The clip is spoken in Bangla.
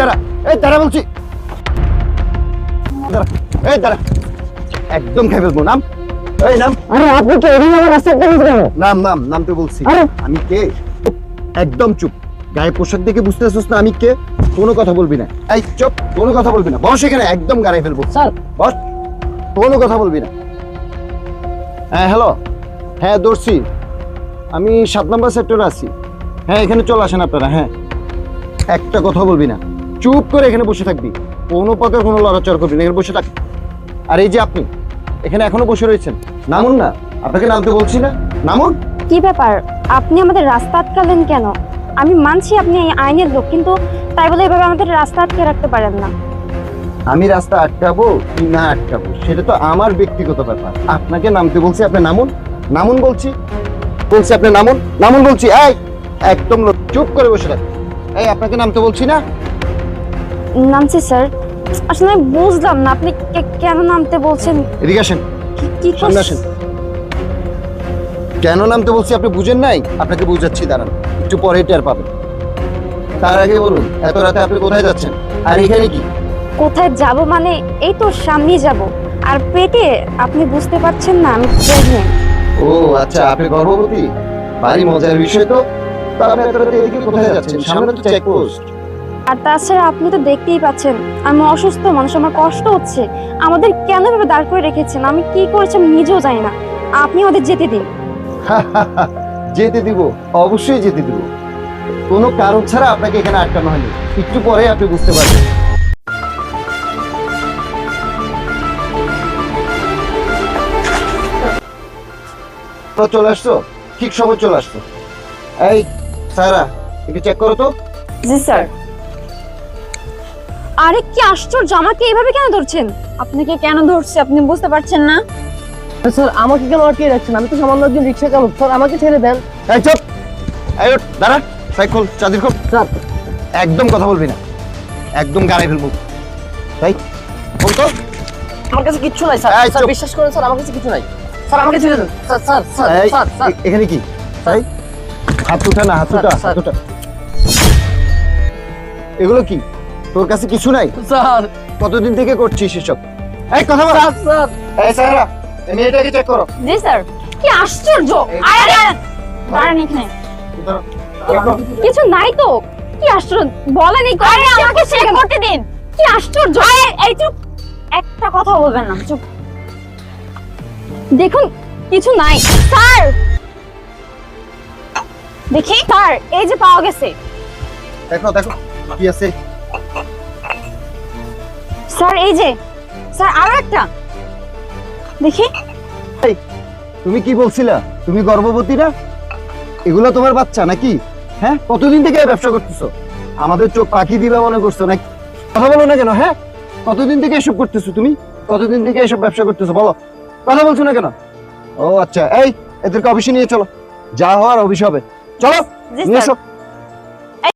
দাঁড়া এই দাঁড়া বলছি। দাঁড়া এই দাঁড়া। একদম ফেলব নাম? এই নাম? আরে আপনি কি আমার রাস্তা কেন নাম নাম নাম তো বলছি। আমি কে? একদম চুপ। গায়ে পোশাক দেখে বুঝতে পারছিস না আমি কে? কোনো কথা বলবি না। এই চুপ কোনো কথা বলবি না। বস এখানে একদম গাড়াই ফেলব। স্যার। বস কোনো কথা বলবি না। হ্যাঁ হ্যালো। হ্যাঁ দর্শি। আমি সাত নম্বর সেক্টরে আছি। হ্যাঁ এখানে চলে আসেন আপনারা হ্যাঁ। একটা কথা বলবি না। চুপ করে এখানে বসে থাকবি। কোনো প্রকার কোনো লড়াচড় করবি না এখানে বসে থাক। আর এই যে আপনি এখানে এখনও বসে রয়েছেন। নামুন না আপনাকে নামতে বলছি না। নামুন। কি ব্যাপার? আপনি আমাদের রাস্তা আটকালেন কেন? আমি মানছি আপনি আইনের লোক কিন্তু তাই বলে এভাবে আমাদের রাস্তা আটকে রাখতে পারেন না। আমি রাস্তা আটকাবো কি না আটকাবো সেটা তো আমার ব্যক্তিগত ব্যাপার। আপনাকে নামতে বলছি আপনি নামুন। নামুন বলছি। বলছি আপনি নামুন। নামুন বলছি এই একদম চুপ করে বসে থাক। এই আপনাকে নামতে বলছি না? নামছি স্যার। আসলে আমি বুঝলাম না আপনি কেন নামতে বলছেন? এদিকে আসেন। কি- কি সামনে আসেন। কেন নামতে বলছি আপনি বুঝেন নাই? আপনাকে বুঝাচ্ছি দাঁড়ান। একটু পরে টের পাবেন। তার আগে বলুন এত রাতে আপনি কোথায় যাচ্ছেন? আর এখানে কি? কোথায় যাব মানে এই তো সামনেই যাব। আর পেটে আপনি বুঝতে পারছেন না আমি প্রেগনেন্ট ও আচ্ছা আপনি গর্ভবতী? ভারী মজার বিষয় তো। এত রাতে এদিকে কোথায় যাচ্ছেন? সামনে তো চেকপোস্ট আর তাছাড়া আপনি তো দেখতেই পাচ্ছেন আমি অসুস্থ মানুষ আমার কষ্ট হচ্ছে। আমাদের কেন এভাবে দাঁড় করে রেখেছেন? আমি কি করেছি আমি নিজেও জানি না। আপনি আমাদের যেতে দিন। যেতে দিব অবশ্যই যেতে দিব। কোনো কারণ ছাড়া আপনাকে এখানে আটকানো হয়নি। একটু পরে আপনি বুঝতে পারবেন। তো চলে আসছো? ঠিক সময় চলে আসছো। এই সারা একটু চেক করো তো। জি স্যার। আরে কি আশ্চর্য আমাকে এভাবে কেন ধরছেন? আপনাকে কেন ধরছে আপনি বুঝতে পারছেন না? স্যার আমাকে কেন আটকে রাখছেন? আমি তো সামান্য একজন রিক্সা চালক। স্যার আমাকে ছেড়ে দেন। এই চুপ! এই ওঠ, দাঁড়া। সাইকেল চাঁদির খোল। স্যার। একদম কথা বলবি না। একদম গাড়ি ফেলব। তাই বল তো আমার কাছে কিচ্ছু নাই স্যার। স্যার বিশ্বাস করেন স্যার আমার কাছে কিছু নাই। স্যার আমাকে ছেড়ে দেন। Sir sir sir sir sir. এখানে কি? তাই হাত উঠা না হাত উঠা হাত উঠা। এগুলো কি? তোর কাছে কিছু নাই? স্যার। কতদিন থেকে করছিস এসব? এই কথা বল। Sir sir. এই সাহেরা এই মেয়েটাকে চেক করো। জি স্যার। কি আশ্চর্য! আরে আরে দাঁড়ান এখানে। কিছু নাই তো? কি আশ্চর্য! বলেন এই আরে আমাকে চেক করতে দিন। কি আশ্চর্য! আরে এই চুপ। একটা কথা বলবেন না চুপ। দেখুন কিছু নাই। স্যার! দেখি। স্যার এই যে পাওয়া গেছে। দেখো দেখো কি আছে। স্যার এই যে। স্যার আরও একটা। দেখি। তুমি কি বলছিলা? তুমি গর্ভবতী না? এগুলো তোমার বাচ্চা নাকি? হ্যাঁ? কতদিন থেকে ব্যবসা করতেছো? আমাদের চোখ পাখি দিবে মনে করছ নাকি? কথা বলো না কেন হ্যাঁ? কতদিন থেকে এসব করতেছো তুমি? কতদিন থেকে এসব ব্যবসা করতেছো বলো। কথা বলছো না কেন? ও আচ্ছা এই এদেরকে অফিসে নিয়ে চলো। যা হওয়ার অফিসে হবে। চলো নিয়ে এসো।